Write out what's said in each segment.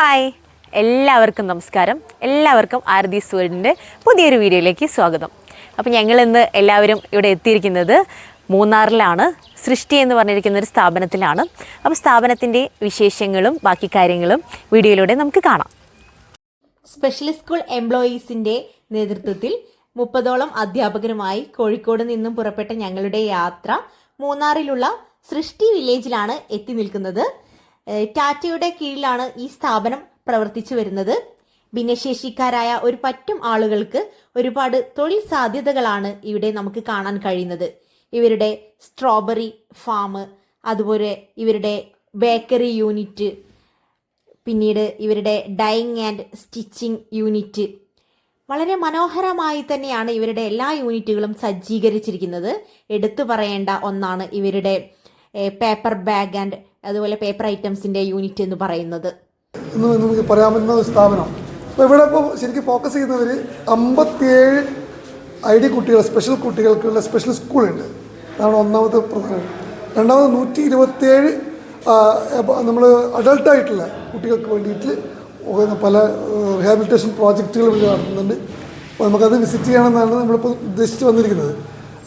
Hi. എല്ലാവർക്കും നമസ്കാരം. എല്ലാവർക്കും ആരതി വേൾഡിന്റെ പുതിയൊരു വീഡിയോയിലേക്ക് സ്വാഗതം. അപ്പോൾ ഞങ്ങൾ ഇന്ന് എല്ലാവരും ഇവിടെ എത്തിയിരിക്കുന്നത് മൂന്നാറിലാണ്. സൃഷ്ടി എന്ന് പറഞ്ഞിരിക്കുന്ന ഒരു സ്ഥാപനത്തിലാണ്. അപ്പോൾ സ്ഥാപനത്തിന്റെ വിശേഷങ്ങളും ബാക്കി കാര്യങ്ങളും വീഡിയോയിലൂടെ നമുക്ക് കാണാം. സ്പെഷ്യൽ സ്കൂൾ എംപ്ലോയീസിന്റെ നേതൃത്വത്തിൽ മുപ്പതോളം അധ്യാപകരുമായി കോഴിക്കോട് നിന്നും പുറപ്പെട്ട ഞങ്ങളുടെ യാത്ര മൂന്നാറിലുള്ള സൃഷ്ടി വില്ലേജിലാണ് എത്തി നിൽക്കുന്നത്. ടാറ്റയുടെ കീഴിലാണ് ഈ സ്ഥാപനം പ്രവർത്തിച്ചു വരുന്നത്. ഭിന്നശേഷിക്കാരായ ഒരു പറ്റും ആളുകൾക്ക് ഒരുപാട് തൊഴിൽ സാധ്യതകളാണ് ഇവിടെ നമുക്ക് കാണാൻ കഴിയുന്നത്. ഇവരുടെ സ്ട്രോബെറി ഫാം അതുപോലെ ഇവരുടെ ബേക്കറി യൂണിറ്റ് പിന്നീട് ഇവരുടെ ഡൈയിങ് ആൻഡ് സ്റ്റിച്ചിങ് യൂണിറ്റ്. വളരെ മനോഹരമായി തന്നെയാണ് ഇവരുടെ എല്ലാ യൂണിറ്റുകളും സജ്ജീകരിച്ചിരിക്കുന്നത്. എടുത്തു പറയേണ്ട ഒന്നാണ് ഇവരുടെ പേപ്പർ ബാഗ് ആൻഡ് അതുപോലെ പേപ്പർ ഐറ്റംസിന്റെ യൂണിറ്റ് എന്ന് പറയുന്നത്. നമുക്ക് പറയാവുന്ന ഒരു സ്ഥാപനം. അപ്പോൾ ഇവിടെ ഇപ്പോൾ ശരിക്കും ഫോക്കസ് ചെയ്യുന്നവർ അമ്പത്തിയേഴ് ഐ ഡി കുട്ടികൾ സ്പെഷ്യൽ കുട്ടികൾക്കുള്ള സ്പെഷ്യൽ സ്കൂളുണ്ട് അതാണ് ഒന്നാമത്തെ പ്രധാനം. രണ്ടാമത് നൂറ്റി ഇരുപത്തിയേഴ് നമ്മൾ അഡൾട്ടായിട്ടുള്ള കുട്ടികൾക്ക് വേണ്ടിയിട്ട് പല റിഹാബിലിറ്റേഷൻ പ്രോജക്റ്റുകൾ ഇവിടെ നടത്തുന്നുണ്ട്. അപ്പോൾ നമുക്കത് വിസിറ്റ് ചെയ്യണമെന്നാണ് നമ്മളിപ്പോൾ ഉദ്ദേശിച്ച് വന്നിരിക്കുന്നത്.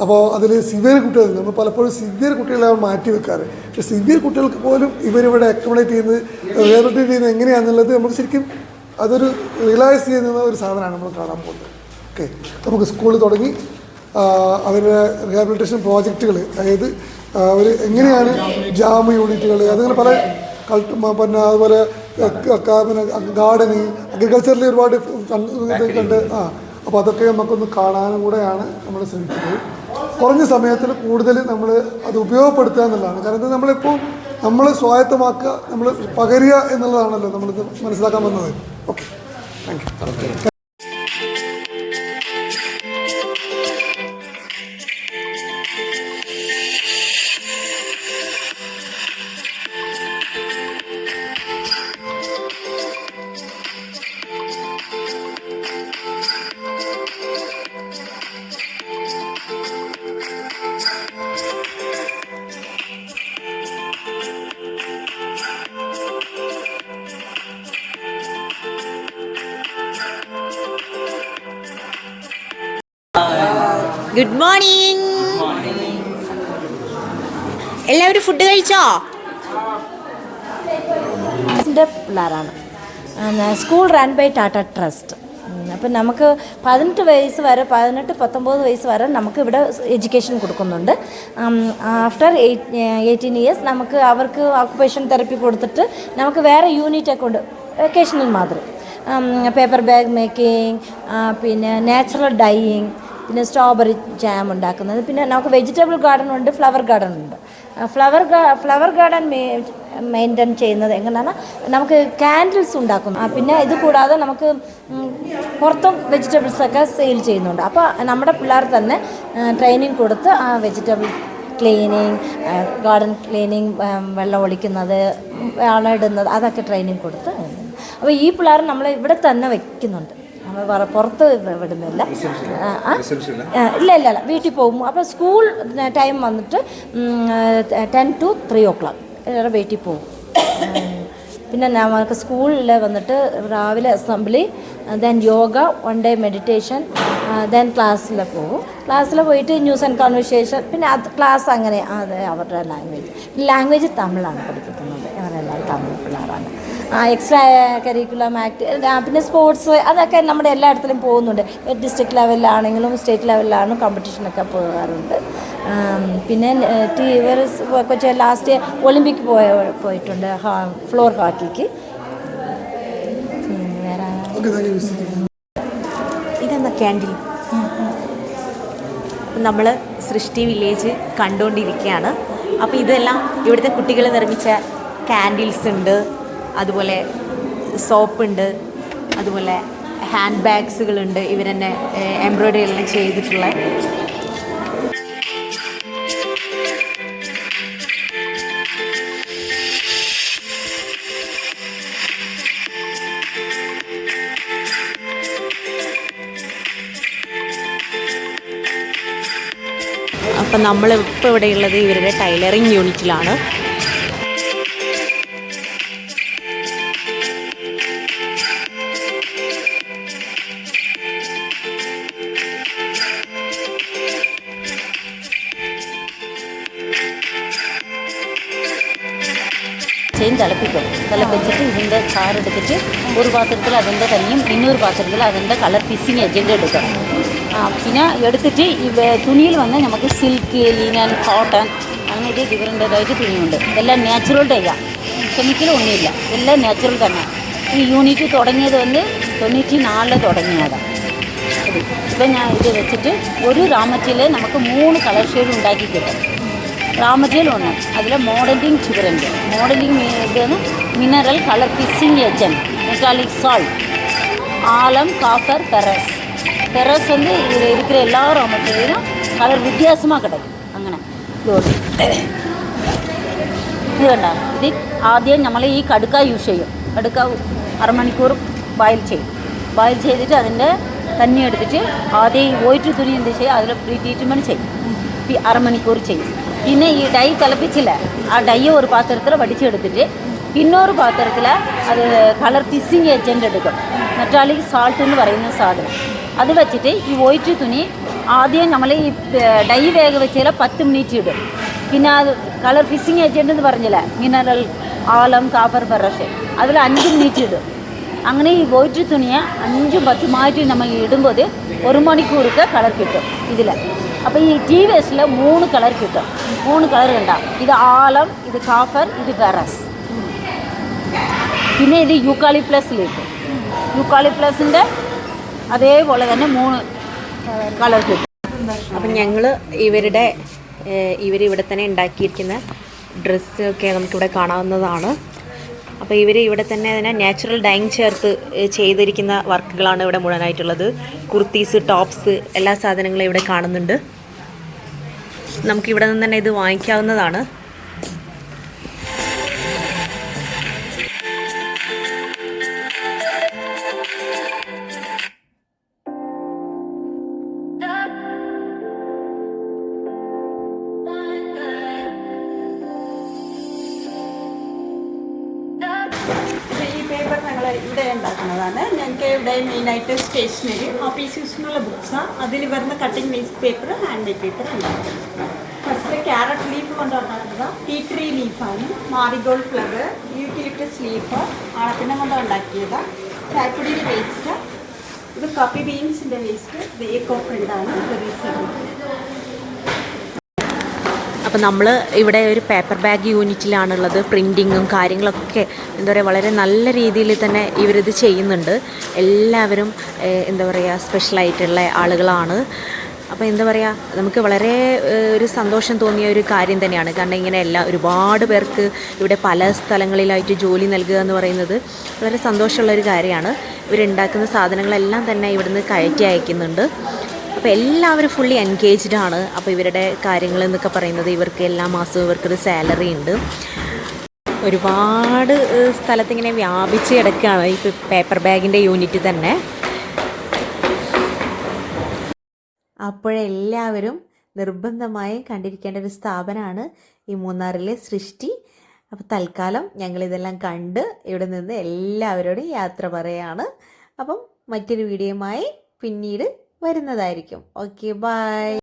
അപ്പോൾ അതിൽ സിവിയർ കുട്ടികൾ നമ്മൾ പലപ്പോഴും സിവിയർ കുട്ടികളെ മാറ്റി വെക്കാറ്. പക്ഷേ സിവിയർ കുട്ടികൾക്ക് പോലും ഇവരിവിടെ അക്കോമഡേറ്റ് ചെയ്യുന്നത് റിഹാബിലിറ്റേറ്റ് ചെയ്യുന്നത് എങ്ങനെയാണെന്നുള്ളത് നമുക്ക് ശരിക്കും അതൊരു റിയലൈസ് ചെയ്യുന്ന ഒരു സാധനമാണ് നമ്മൾ കാണാൻ പോകുന്നത്. ഓക്കെ നമുക്ക് സ്കൂൾ തുടങ്ങി. അവരുടെ റിഹാബിലിറ്റേഷൻ പ്രോജക്റ്റുകൾ അതായത് അവർ എങ്ങനെയാണ് ജാമ് യൂണിറ്റുകൾ അതങ്ങനെ പല കൾട്ട് പിന്നെ അതുപോലെ പിന്നെ ഗാർഡനിങ് അഗ്രികൾച്ചറിൽ ഒരുപാട് കണ്ട് ആ അപ്പോൾ അതൊക്കെ നമുക്കൊന്ന് കാണാനും കൂടെയാണ് നമ്മൾ ശ്രമിക്കുന്നത്. കുറഞ്ഞ സമയത്തിൽ കൂടുതൽ നമ്മൾ അത് ഉപയോഗപ്പെടുത്തുക എന്നുള്ളതാണ്. കാരണം നമ്മളിപ്പോൾ നമ്മൾ സ്വായത്തമാക്കുക നമ്മൾ പകരുക എന്നുള്ളതാണല്ലോ നമ്മളിത് മനസ്സിലാക്കാൻ വന്നത്. Okay. Thank you good morning എല്ലാവരും ഫുഡ് കഴിച്ചോ? പിള്ളേരാണ്. School run by Tata trust അപ്പം നമുക്ക് പതിനെട്ട് വയസ്സ് വരെ പതിനെട്ട് പത്തൊമ്പത് വയസ്സ് വരെ നമുക്ക് ഇവിടെ എഡ്യൂക്കേഷൻ കൊടുക്കുന്നുണ്ട്. ആഫ്റ്റർ എയ്റ്റ് എയ്റ്റീൻ ഇയേഴ്സ് നമുക്ക് അവർക്ക് ഓക്കുപേഷൻ തെറപ്പി കൊടുത്തിട്ട് നമുക്ക് വേറെ യൂണിറ്റ് ഉണ്ട്. വെക്കേഷനിൽ മാത്രം. പേപ്പർ ബാഗ് മേക്കിംഗ് പിന്നെ നാച്ചുറൽ ഡൈയിങ് പിന്നെ സ്ട്രോബെറി ജാം ഉണ്ടാക്കുന്നത്. പിന്നെ നമുക്ക് വെജിറ്റബിൾ ഗാർഡൻ ഉണ്ട് ഫ്ലവർ ഗാർഡൻ ഉണ്ട്. ഫ്ലവർ ഫ്ലവർ ഗാർഡൻ മെയിന്റെയിൻ ചെയ്യുന്നത് എങ്ങനെയാണ് നമുക്ക് കാൻഡിൽസ് ഉണ്ടാക്കും. പിന്നെ ഇത് കൂടാതെ നമുക്ക് പുറത്തും വെജിറ്റബിൾസ് ഒക്കെ സെയിൽ ചെയ്യുന്നുണ്ട്. അപ്പോൾ നമ്മുടെ പിള്ളേർ തന്നെ ട്രെയിനിങ് കൊടുത്ത് ആ വെജിറ്റബിൾ ക്ലീനിങ് ഗാർഡൻ ക്ലീനിങ് വെള്ളം ഒളിക്കുന്നത് വളം ഇടുന്നത് അതൊക്കെ ട്രെയിനിങ് കൊടുത്ത്. അപ്പോൾ ഈ പിള്ളേർ നമ്മൾ ഇവിടെ തന്നെ വയ്ക്കുന്നുണ്ട് നമ്മൾ പുറത്ത് വിടുന്നില്ല. ഇല്ല ഇല്ല ഇല്ല. വീട്ടിൽ പോകും. അപ്പോൾ സ്കൂൾ ടൈം വന്നിട്ട് ten to three o'clock. വീട്ടിൽ പോകും. പിന്നെ നമുക്ക് സ്കൂളിൽ വന്നിട്ട് രാവിലെ assembly then yoga one day meditation then ക്ലാസ്സിൽ പോകും. ക്ലാസ്സിൽ പോയിട്ട് ന്യൂസ് ആൻഡ് കോൺവെർസേഷൻ പിന്നെ അത് ക്ലാസ് അങ്ങനെ അതെ അവരുടെ ലാംഗ്വേജ് ലാംഗ്വേജ് തമിഴാണ് പഠിപ്പിക്കുന്നത്. അവരെല്ലാവരും തമിഴ് പിള്ളേരാണ്. എക്സ്ട്രാ കരിക്കുലം ആക്ടി പിന്നെ സ്പോർട്സ് അതൊക്കെ നമ്മുടെ എല്ലായിടത്തിലും പോകുന്നുണ്ട്. ഡിസ്ട്രിക്ട് ലെവലിലാണെങ്കിലും സ്റ്റേറ്റ് ലെവലിലാണ് കോമ്പറ്റീഷനൊക്കെ പോകാറുണ്ട്. ആം, പിന്നെ ടി ഇവർ കൊച്ചു ലാസ്റ്റ് ഒളിമ്പിക് പോയ പോയിട്ടുണ്ട് ഫ്ലോർ ഹോക്കിക്ക് ഇതെന്താ ക്യാൻഡിൽ നമ്മൾ സൃഷ്ടി വില്ലേജ് കണ്ടുകൊണ്ടിരിക്കുകയാണ് അപ്പോൾ ഇതെല്ലാം ഇവിടുത്തെ കുട്ടികൾ നിർമ്മിച്ച ക്യാൻഡിൽസ് ഉണ്ട്. അതുപോലെ സോപ്പ് ഉണ്ട് അതുപോലെ ഹാൻഡ് ബാഗ്സുകളുണ്ട് ഇവരെന്നെ എംബ്രോയ്ഡറി എല്ലാം ചെയ്തിട്ടുള്ള. അപ്പം നമ്മളിപ്പോൾ ഇവിടെയുള്ളത് ഇവരുടെ ടൈലറിങ് യൂണിറ്റിലാണ് ആദ്യം തിളപ്പിക്കും. തിളപ്പിച്ചിട്ട് ഇതിന്റെ ചാറെടുത്തിട്ട് ഒരു പാത്രത്തിൽ അതിന്റെ തനിയും ഇന്നൊരു പാത്രത്തിൽ അതിന്റെ കളർ പിസിങ് ഏജന്റ് എടുക്കും. പിന്നെ എടുത്തിട്ട് ഈ തുണിയിൽ വന്ന് നമുക്ക് സിൽക്ക് ലീനൻ കോട്ടൺ അങ്ങനെ ഒരു ഡിഫറന്റായിട്ട് തുണിയുണ്ട്. ഇതെല്ലാം നാച്ചുറൽ ഡേയാണ് കെമിക്കൽ ഒന്നുമില്ല. എല്ലാം നാച്ചുറൽ തന്നെ. ഈ യൂണിറ്റ് തുടങ്ങിയത് വന്ന് തൊണ്ണൂറ്റി നാലിൽ തുടങ്ങിയതാണ് ഇപ്പം ഞാൻ ഇത് വെച്ചിട്ട് ഒരു റാമറ്റിൽ നമുക്ക് മൂന്ന് കളർ ഷെയ്ഡ് ഉണ്ടാക്കി കിട്ടും. റാമറ്റിൽ ഒന്ന് അതിൽ മോഡലിംഗ് ഷുഗറുണ്ട് മോഡലിംഗ് ഇതാണ് mineral colour fixing agent metallic salt alum copper ferrous ferrous வந்து இதில் இருக்கிற எல்லா ராமத்திலையும் கலர் வித்தியாசமாக கிடைக்கும் അങ്ങനെ ഇത് ഇത് കണ്ട ഇത് ആദ്യം നമ്മൾ ഈ കടുക്ക യൂസ് ചെയ്യും കടുക്ക അരമണിക്കൂർ ബോയിൽ ചെയ്യും ബോയിൽ ചെയ്തിട്ട് അതിൻ്റെ തന്നി എടുത്തിട്ട് ആദ്യം ഈ വോയിറ്റ് തുണി എന്ത് ചെയ്യും അതിൽ പ്രീ ട്രീറ്റ്മെൻറ്റ് ചെയ്യും പി- അരമണിക്കൂർ ചെയ്യും പിന്നെ ഈ ഡൈ തിളപ്പിച്ചില്ല. ആ ഡൈ ഒരു പാത്രത്തിൽ വടിച്ചെടുത്തിട്ട് പിന്നൊരു പാത്രത്തിൽ അത് കളർ ഫിസ്സിങ് ഏജന്റ് എടുക്കും. മറ്റാളി സാൾട്ട് എന്ന് പറയുന്ന സാധനം. അത് വെച്ചിട്ട് ഈ വോയിറ്റ് തുണി ആദ്യം നമ്മൾ ഈ ഡൈ വേഗ വെച്ചാൽ പത്ത് മിനിറ്റ് ഇടും. പിന്നെ അത് കളർ ഫിസ്സിങ് ഏജന്റ് എന്ന് പറഞ്ഞില്ല? Mineral alum copper brush. അതിൽ അഞ്ച് മിനിറ്റ് ഇടും. അങ്ങനെ ഈ വോയിറ്റ് തുണിയെ അഞ്ചും പത്തുമായിട്ട് നമ്മൾ ഇടുമ്പോൾ ഒരു മണിക്കൂർക്ക് കളർ കിട്ടും ഇതിൽ അപ്പോൾ ഈ ടി വി എസിൽ മൂന്ന് കളർ കിട്ടും. മൂന്ന് കളർ ഉണ്ടാവും ഇത് ആലം ഇത് കാഫർ ഇത് വെറസ് പിന്നെ ഇത് യുക്കാളി പ്ലസിലേക്ക് യുക്കാളി പ്ലസിന്റെ അതേപോലെ തന്നെ മൂന്ന് കളർ കിട്ടും. അപ്പം ഞങ്ങൾ ഇവരുടെ ഇവർ ഇവിടെ തന്നെ ഉണ്ടാക്കിയിരിക്കുന്ന ഡ്രസ്സൊക്കെ നമുക്കിവിടെ കാണാവുന്നതാണ്. അപ്പോൾ ഇവർ ഇവിടെ തന്നെ അതിനെ നാച്ചുറൽ ഡൈങ് ചേർത്ത് ചെയ്തിരിക്കുന്ന വർക്കുകളാണ് ഇവിടെ മുഴുവനായിട്ടുള്ളത്. കുർത്തീസ് ടോപ്സ് എല്ലാ സാധനങ്ങളും ഇവിടെ കാണുന്നുണ്ട്. നമുക്കിവിടെ നിന്ന് തന്നെ ഇത് വാങ്ങിക്കാവുന്നതാണ്. ഇവിടെ ഉണ്ടാക്കുന്നതാണ്. ഞങ്ങൾക്ക് ഇവിടെ മെയിനായിട്ട് സ്റ്റേഷനറി ഓഫീസ് യൂസിനുള്ള ബുക്സാണ് അതിൽ വരുന്ന cutting news paper hand made paper ഉണ്ടാക്കുന്നത്. ഫസ്റ്റ് ക്യാരറ്റ് ലീഫ് കൊണ്ട് ഉണ്ടാക്കുന്നത് ടീ ട്രീ ലീഫാണ് മാറിഗോൾഡ് ഫ്ലവർ യൂട്ടിലിറ്റസ് ലീഫ് ആണത്തിനെ കൊണ്ട് ഉണ്ടാക്കിയതാണ് ചായപ്പൊടിയുടെ വേസ്റ്റ് ഇത് കപ്പി ബീൻസിന്റെ വേസ്റ്റ് ഇത് ഏക്കോ പ്രിന്റാണ് റീസൈക്കിൾ അപ്പോൾ നമ്മൾ ഇവിടെ ഒരു പേപ്പർ ബാഗ് യൂണിറ്റിലാണുള്ളത് പ്രിന്റിങ്ങും കാര്യങ്ങളൊക്കെ എന്താ പറയുക വളരെ നല്ല രീതിയിൽ തന്നെ ഇവരിത് ചെയ്യുന്നുണ്ട്. എല്ലാവരും എന്താ പറയുക സ്പെഷ്യലായിട്ടുള്ള ആളുകളാണ്. അപ്പോൾ എന്താ പറയുക നമുക്ക് വളരെ ഒരു സന്തോഷം തോന്നിയ ഒരു കാര്യം തന്നെയാണ്. കാരണം ഇങ്ങനെ എല്ലാ ഒരുപാട് പേർക്ക് ഇവിടെ പല സ്ഥലങ്ങളിലായിട്ട് ജോലി നൽകുക എന്ന് പറയുന്നത് വളരെ സന്തോഷമുള്ള ഒരു കാര്യമാണ്. ഇവരുണ്ടാക്കുന്ന സാധനങ്ങളെല്ലാം തന്നെ ഇവിടുന്ന് കയറ്റി അയക്കുന്നുണ്ട്. അപ്പോൾ എല്ലാവരും ഫുള്ളി എൻഗേജ്ഡ് ആണ്. അപ്പോൾ ഇവരുടെ കാര്യങ്ങൾ എന്നൊക്കെ പറയുന്നത് ഇവർക്ക് എല്ലാ മാസവും ഇവർക്കൊരു സാലറി ഉണ്ട്. ഒരുപാട് സ്ഥലത്തിങ്ങനെ വ്യാപിച്ച് കിടക്കുകയാണ്. ഈ പേപ്പർ ബാഗിന്റെ യൂണിറ്റ് തന്നെ. അപ്പോഴെല്ലാവരും നിർബന്ധമായും കണ്ടിരിക്കേണ്ട ഒരു സ്ഥാപനമാണ് ഈ മൂന്നാറിലെ സൃഷ്ടി. അപ്പോൾ തൽക്കാലം ഞങ്ങളിതെല്ലാം കണ്ട് ഇവിടെ നിന്ന് എല്ലാവരോടും യാത്ര പറയാണ്. അപ്പം മറ്റൊരു വീഡിയോയുമായി പിന്നീട് വരുന്നതായിരിക്കും. Okay bye